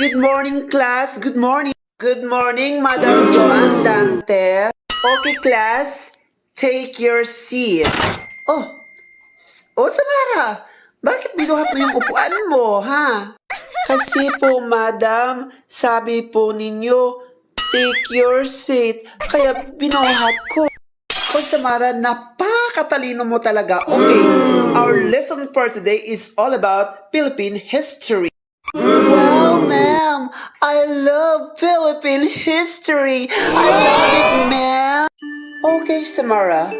Good morning, class. Good morning. Good morning, Madam Joan. Okay, class. Take your seat. Oh, oh, Samara. Bakit binuhat mo yung upuan mo, ha? Kasi po, madam, sabi po ninyo, take your seat. Kaya binuhat ko. O Samara, napakatalino mo talaga. Okay, our lesson for today is all about Philippine history. I love Philippine history. I love it, ma'am. Okay, Samara,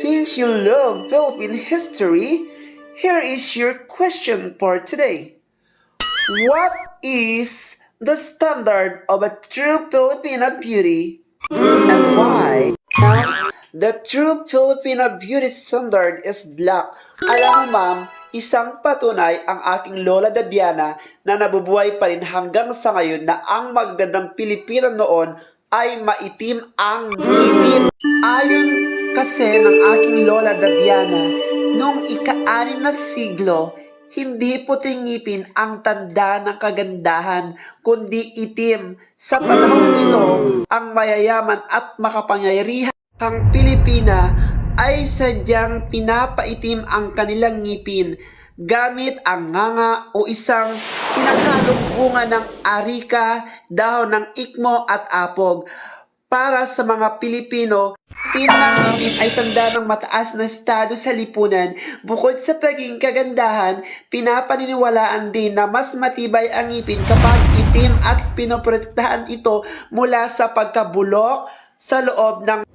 since you love Philippine history, here is your question for today. What is the standard of a true Filipino beauty and why? Now, the true Filipino beauty standard is black. Alam mo ma'am, isang patunay ang aking Lola Dabiana na nabubuhay pa rin hanggang sa ngayon na ang magagandang Pilipino noon ay maitim ang ngipin. Ayon kasi ng aking Lola Dabiana, noong ika-anim na siglo, hindi puting ngipin ang tanda ng kagandahan, kundi itim. Sa panahon ito, ang mayayaman at makapangyarihan ang Pilipina ay sadyang pinapaitim ang kanilang ngipin gamit ang nganga o isang pinaghalong bunga ng arika, dahon ng ikmo at apog. Para sa mga Pilipino, Itim ng ngipin ay tanda ng mataas na estado sa lipunan. Bukod sa pagiging kagandahan, pinapaniniwalaan din na mas matibay ang ngipin kapag itim at pinoprotektahan ito mula sa pagkabulok sa loob ng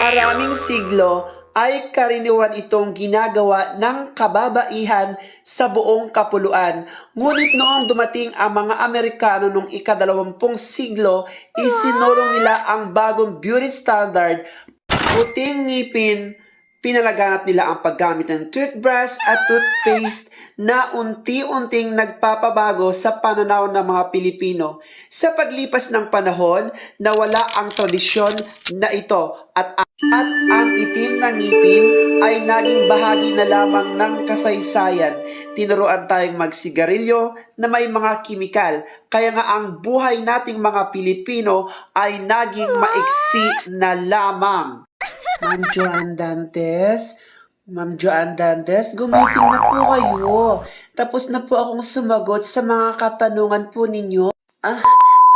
maraming siglo ay karaniwan itong ginagawa ng kababaihan sa buong kapuluan. Ngunit noong dumating ang mga Amerikano noong ikadalawampung siglo, isinulong nila ang bagong beauty standard puting ngipin, pinalaganap nila ang paggamit ng toothbrush at toothpaste na unti-unting nagpapabago sa pananaw ng mga Pilipino. Sa paglipas ng panahon, nawala ang tradisyon na ito at at ang itim na ngipin ay naging bahagi na lamang ng kasaysayan. Tinuruan tayong magsigarilyo na may mga kimikal. Kaya nga ang buhay nating mga Pilipino ay naging maiksi na lamang. Ma'am Joan Dantes, Ma'am Joan Dantes, gumising na po kayo. Tapos na po akong sumagot sa mga katanungan po ninyo. Ah,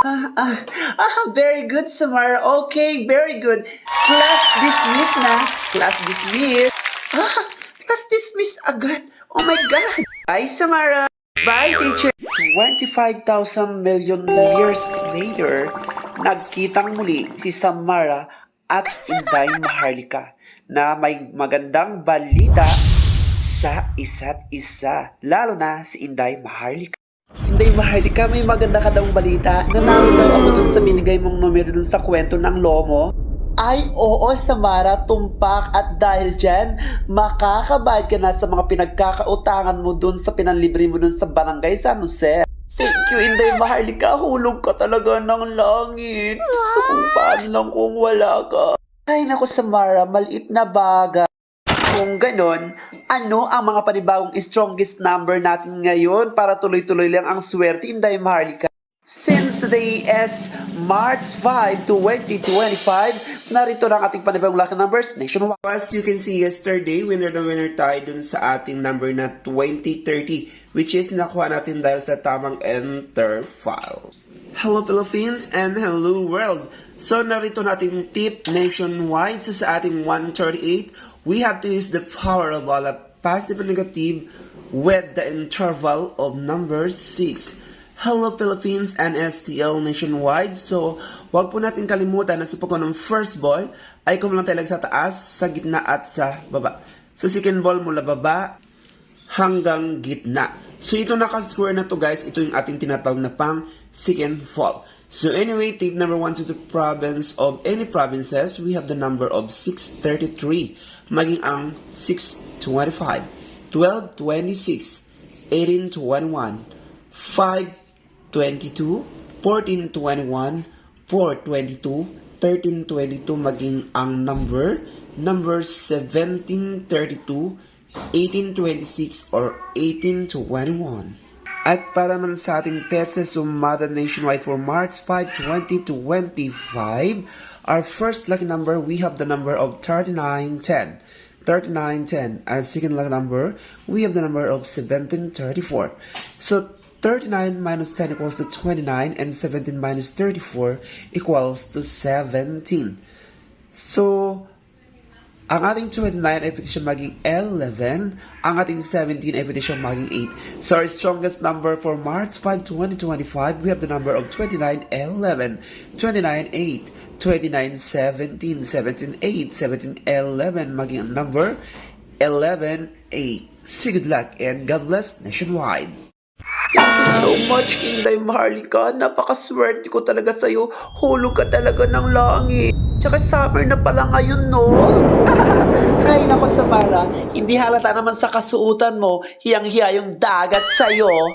ah, ah, ah, very good, Samara. Okay, very good. Class dismissed na. Class dismissed. Ah, class dismissed agad. Oh my God. Bye, Samara. Bye, teacher. 25,000 million years later, nagkitang muli si Samara at Inday Maharlika na may magandang balita sa isa't isa, lalo na si Inday Maharlika. Inday Maharlika, may maganda ka daw balita. Nanalo daw ako dun sa binigay mong numero dun sa kwento ng lomo. Ay, oo, Samara, tumpak at dahil dyan, makakabayad ka na sa mga pinagkakautangan mo dun sa pinanlibre mo dun sa barangay San Jose. Thank you, Inday Maharlika. Hulog ka talaga ng langit. Kung paano lang kung wala ka. Ay, naku, Samara, maliit na baga. Kung ganon, ano ang mga panibagong strongest number natin ngayon para tuloy-tuloy lang ang swerte, Inday Maharlika? Since today is March 5, 2025, narito na ang ating panibagong lucky numbers nationwide. As you can see yesterday, winner na winner tayo dun sa ating number na 2030, which is nakuha natin dahil sa tamang enter file. Hello Philippines and hello world! So narito natin tip nationwide. So sa ating 138, we have to use the power of all positive and negative with the interval of number 6. Hello Philippines and STL nationwide. So, wag po natin kalimutan na sa pagkuha ng first ball ay kumulang tayo sa taas, sa gitna at sa baba. Sa second ball mula baba hanggang gitna. So, ito nakascore na to guys. Ito yung ating tinatawag na pang second fall. So, anyway, tip number one to the province of any provinces, we have the number of 633. Maging ang 625, 1226, 1821, 522, 1421, 422, 1322 maging ang number, number 1732, 1826 or 1821. At para naman sa ating PETSA Sumada Nationwide for March 5, 2025, our first lucky number, we have the number of 3910. 3910. Our second lucky number, we have the number of 1734. So, 39 minus 10 equals to 29 and 17 minus 34 equals to 17. So, ang ating 29 ay pwede siya maging 11. Ang ating 17 ay pwede siya maging 8. So our strongest number for March 5, 2025, we have the number of 29, 11, 29, 8, 29, 17, 17, 8, 17, 11, maging ang number 11, 8. See good luck and God bless nationwide. Thank you so much, Inday Maharlika. Napakaswerte ko talaga sa'yo. Hulog ka talaga ng langit. Tsaka summer na pala ngayon, no? Ay, nako Samara. Hindi halata naman sa kasuutan mo. Hiyang-hiya yung dagat sa'yo.